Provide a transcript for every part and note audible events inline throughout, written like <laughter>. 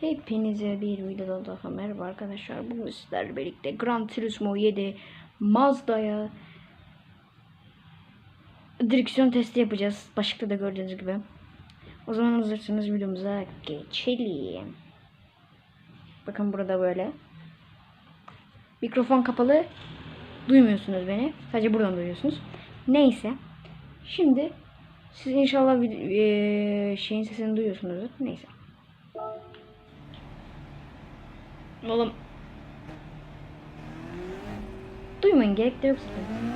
Hepinize bir videoda daha merhaba arkadaşlar. Bugün sizlerle birlikte Gran Turismo 7 Mazda'ya direksiyon testi yapacağız. Başlıkta da gördüğünüz gibi. O zaman hazırsanız videomuza geçelim. Bakın burada böyle. Mikrofon kapalı. Duymuyorsunuz beni. Sadece buradan duyuyorsunuz. Neyse. Şimdi siz inşallah eee, şeyin sesini duyuyorsunuzdur. Neyse. Oğlum. Duymayın gerek de yok zaten.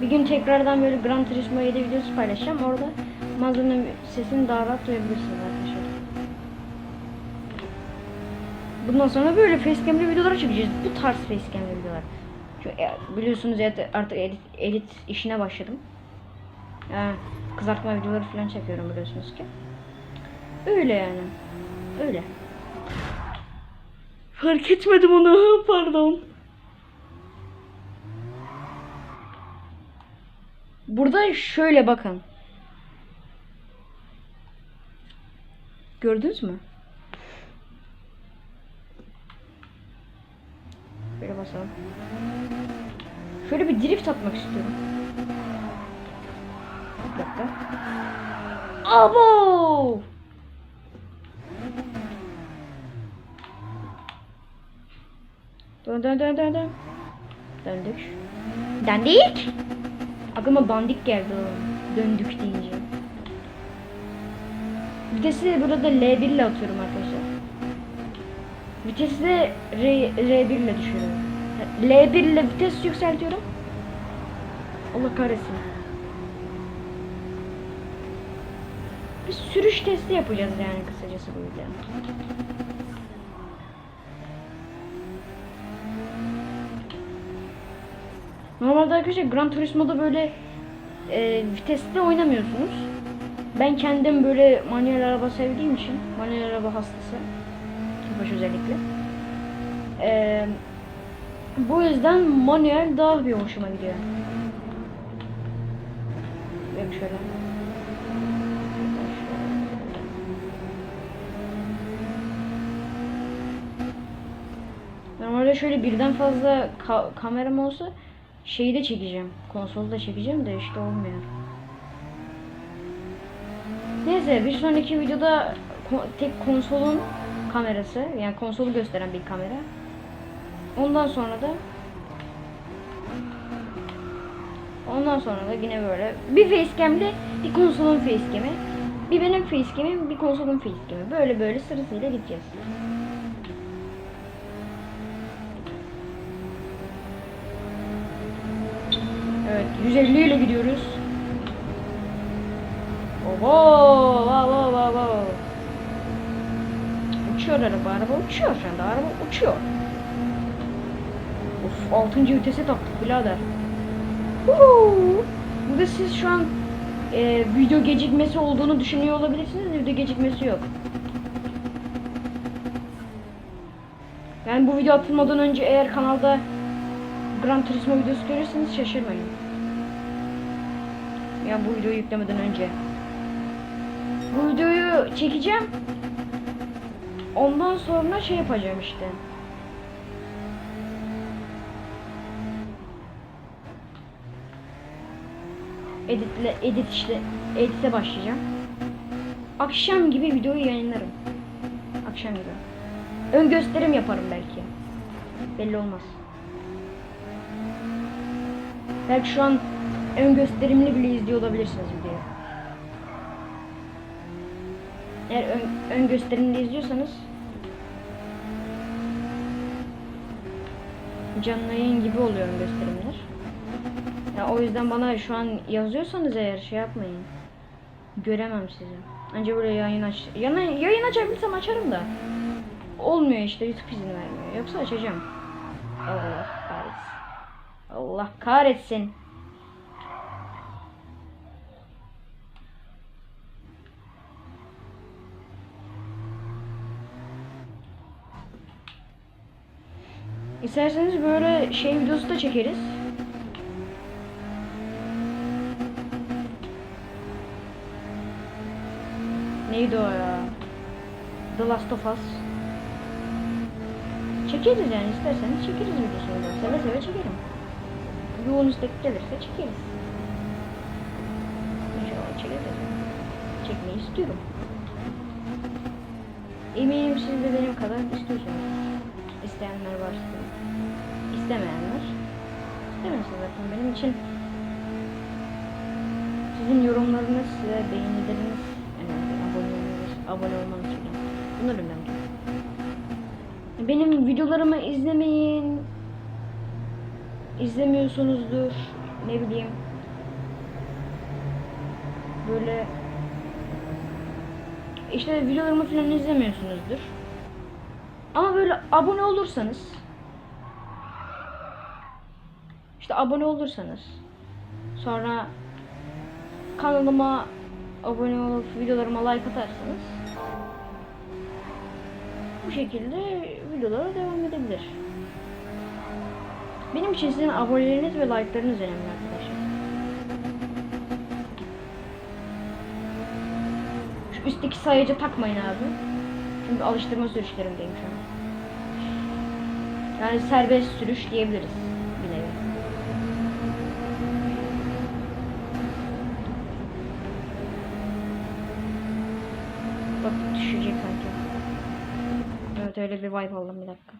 Bir gün tekrardan böyle Gran Turismo 7 videosu paylaşacağım. Orada Mazda'nın sesini daha rahat duyabilirsiniz arkadaşlar. Bundan sonra böyle facecam'li videolar çekeceğiz. Bu tarz facecam'li videolar. Çünkü e, biliyorsunuz ya artık edit, edit işine başladım. Yani kızartma videoları falan çekiyorum biliyorsunuz ki. Öyle yani. Öyle. Fark etmedim onu. <laughs> Pardon. Burada şöyle bakın. Gördünüz mü? Böyle basalım. Şöyle bir drift atmak istiyorum. Bir dakika. Abo! Dön dön dön dön dön. Döndük. Döndük. Aklıma bandik geldi o. Döndük deyince. Vitesi de burada L1 ile atıyorum arkadaşlar. Vitesi de R, R1 ile düşürüyorum. L1 ile vites yükseltiyorum. Allah kahretsin. Bir sürüş testi yapacağız yani kısacası bu videoda. Normalde arkadaşlar Gran Turismo'da böyle e, viteste oynamıyorsunuz. Ben kendim böyle manuel araba sevdiğim için, manuel araba hastası. Tofaş özellikle. E, bu yüzden manuel daha bir hoşuma gidiyor. Yok şöyle. Normalde şöyle birden fazla ka- kameram olsa şeyi de çekeceğim. Konsolu da çekeceğim de işte olmuyor. Neyse bir sonraki videoda ko- tek konsolun kamerası yani konsolu gösteren bir kamera. Ondan sonra da Ondan sonra da yine böyle bir facecam'le bir konsolun facecam'i, bir benim facecam'im, bir konsolun facecam'i. Böyle böyle sırasıyla gideceğiz. Evet, 150 ile gidiyoruz. Oho, wow, wow, wow, wow. Uçuyor araba, araba uçuyor şu anda, araba uçuyor. Of, 6. vitese taktık birader. Huhu. Burada siz şu an e, video gecikmesi olduğunu düşünüyor olabilirsiniz. Video gecikmesi yok. Yani bu video atılmadan önce eğer kanalda Gran Turismo videosu görürseniz şaşırmayın. Yani bu videoyu yüklemeden önce. Bu videoyu çekeceğim. Ondan sonra şey yapacağım işte. Editle, edit işte, edite başlayacağım. Akşam gibi videoyu yayınlarım. Akşam gibi. Ön gösterim yaparım belki. Belli olmaz. Belki şu an ön gösterimli bile izliyor olabilirsiniz videoyu. Eğer ön, ön gösterimli izliyorsanız canlı yayın gibi oluyor ön gösterimler. Ya o yüzden bana şu an yazıyorsanız eğer şey yapmayın. Göremem sizi. Anca böyle yayın aç yana yayın açabilsem açarım da. Olmuyor işte YouTube izin vermiyor. Yoksa açacağım. Allah kahretsin. Allah kahretsin. İsterseniz böyle şey videosu da çekeriz. Neydi o ya? The Last of Us. Çekeriz yani isterseniz çekeriz videosunu da. Seve seve çekerim. Yoğun istek gelirse çekeriz. İnşallah çekeriz. Çekmeyi istiyorum. Eminim siz de benim kadar istiyorsunuz. İsteyenler varsa. İstemeyenler. İstemesin zaten benim için. Sizin yorumlarınız ve beğenileriniz önemli. Abone olmanız, abone olmanız için. Bunlar önemli. Benim videolarımı izlemeyin. İzlemiyorsunuzdur. Ne bileyim. Böyle işte videolarımı falan izlemiyorsunuzdur. Ama böyle abone olursanız işte abone olursanız sonra kanalıma abone olup videolarıma like atarsanız bu şekilde videolara devam edebilir. Benim için sizin aboneleriniz ve like'larınız önemli arkadaşlar. Şu üstteki sayacı takmayın abi. Çünkü alıştırma sürüşlerindeyim şu an. Yani serbest sürüş diyebiliriz Evet öyle bir vibe aldım bir dakika.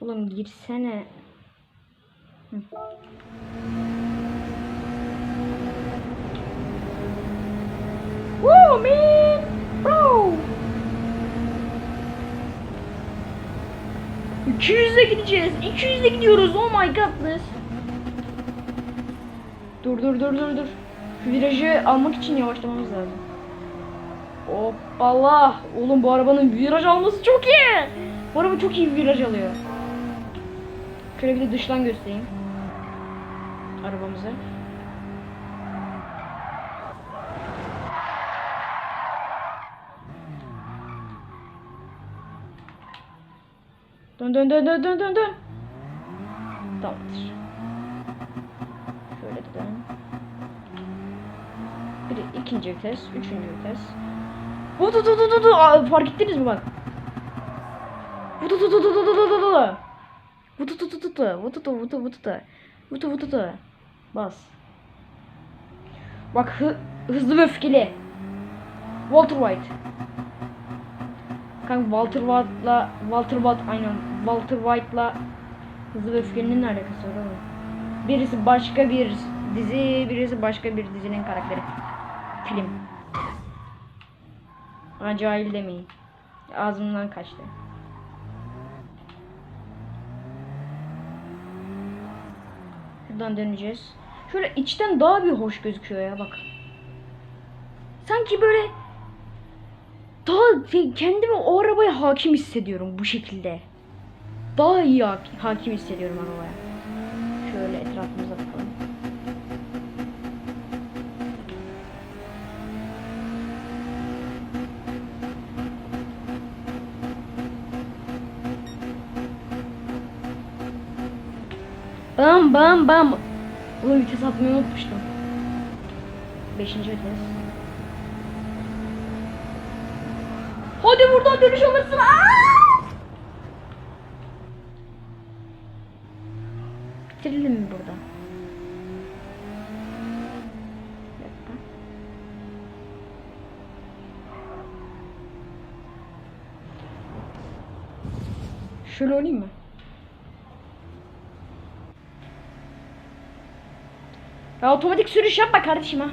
Oğlum girsene. Hı. Woo man! Bro! 200'e gideceğiz. 200'e gidiyoruz. Oh my godness. Dur dur dur dur dur. Virajı almak için yavaşlamamız lazım. Hoppala. Oğlum bu arabanın viraj alması çok iyi. Bu araba çok iyi viraj alıyor. Şöyle bir de dıştan göstereyim. Arabamızı. Dön dön dön dön dön dön dön. Tamamdır. Şöyle dön. Bir ikinci vites, üçüncü vites. Vudu vudu vudu vudu. Fark ettiniz mi bak? Vudu vudu vudu vudu vudu vudu. Vudu vudu vudu vudu. Vudu vudu vudu vudu. Vudu vudu vudu. Bas. Bak hı, hızlı ve öfkeli. Walter White. Kanka Walter White'la Walter White aynen Walter White'la Hızlı ve Öfkeli'nin ne alakası var oğlum? Birisi başka bir dizi, birisi başka bir dizinin karakteri. Film. Bana cahil demeyin. Ağzımdan kaçtı. Şuradan döneceğiz. Şöyle içten daha bir hoş gözüküyor ya bak. Sanki böyle daha şey, kendimi o arabaya hakim hissediyorum bu şekilde. Daha iyi hak- hakim hissediyorum arabaya. Şöyle etrafımıza Bam bam bam. Ulan vites atmayı unutmuştum. Beşinci vites. Hadi buradan dönüş alırsın. Aa! Bitirelim mi burada? Şöyle oynayayım mı? Ya otomatik sürüş yapma kardeşim ha.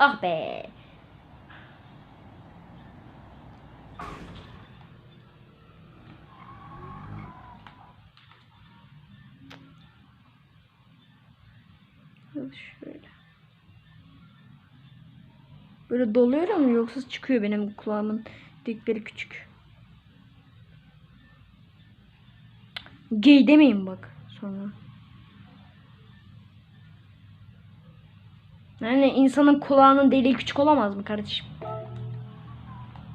Ah be. Şöyle. Böyle doluyor mu yoksa çıkıyor benim kulağımın dikleri küçük. Gay demeyin bak sonra. Yani insanın kulağının deliği küçük olamaz mı kardeşim?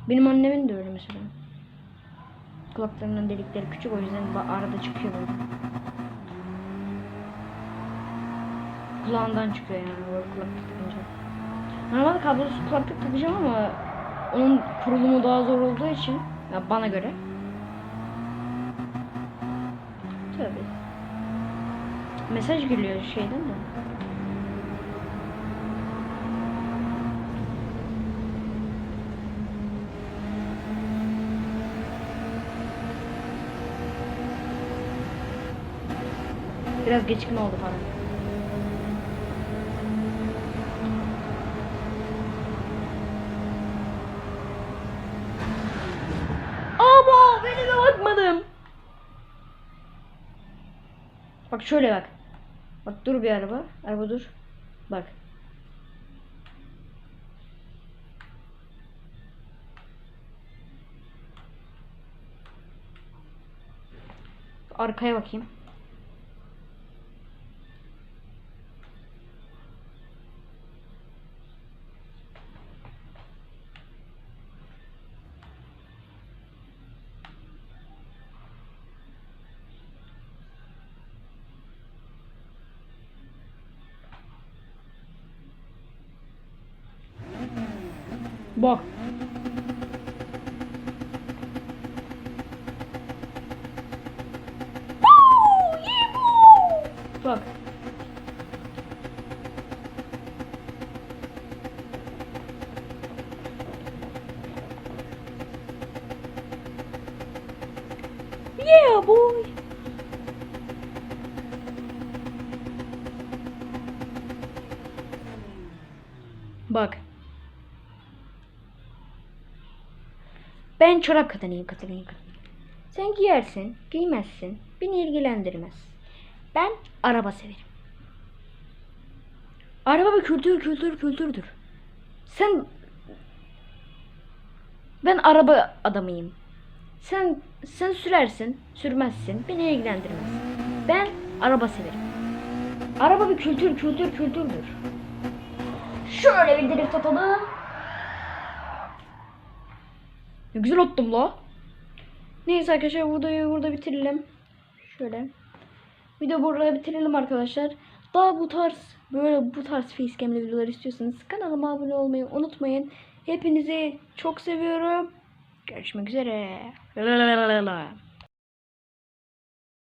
Benim annemin de öyle mesela. Kulaklarının delikleri küçük o yüzden arada çıkıyor böyle. Kulağından çıkıyor yani böyle kulaklık takınca. Normalde kablosuz kulaklık takacağım ama onun kurulumu daha zor olduğu için ya bana göre. Tabii. Mesaj geliyor şeyden de. Biraz gecikme oldu falan. Ama beni de bakmadım. Bak şöyle bak. Bak dur bir araba. Araba dur. Bak. Arkaya bakayım. Bak. Bak. Ben çorap kadınıyım kadınıyım kadın. Sen giyersin, giymezsin. Beni ilgilendirmez. Ben araba severim. Araba bir kültür, kültür, kültürdür. Sen... Ben araba adamıyım. Sen sen sürersin, sürmezsin. Beni ilgilendirmez. Ben araba severim. Araba bir kültür, kültür, kültürdür. Şöyle bir drift atalım. Ne güzel attım la. Neyse arkadaşlar videoyu burada bitirelim. Şöyle. Video burada bitirelim arkadaşlar. Daha bu tarz böyle bu tarz facecam'li videolar istiyorsanız kanalıma abone olmayı unutmayın. Hepinizi çok seviyorum. Görüşmek üzere.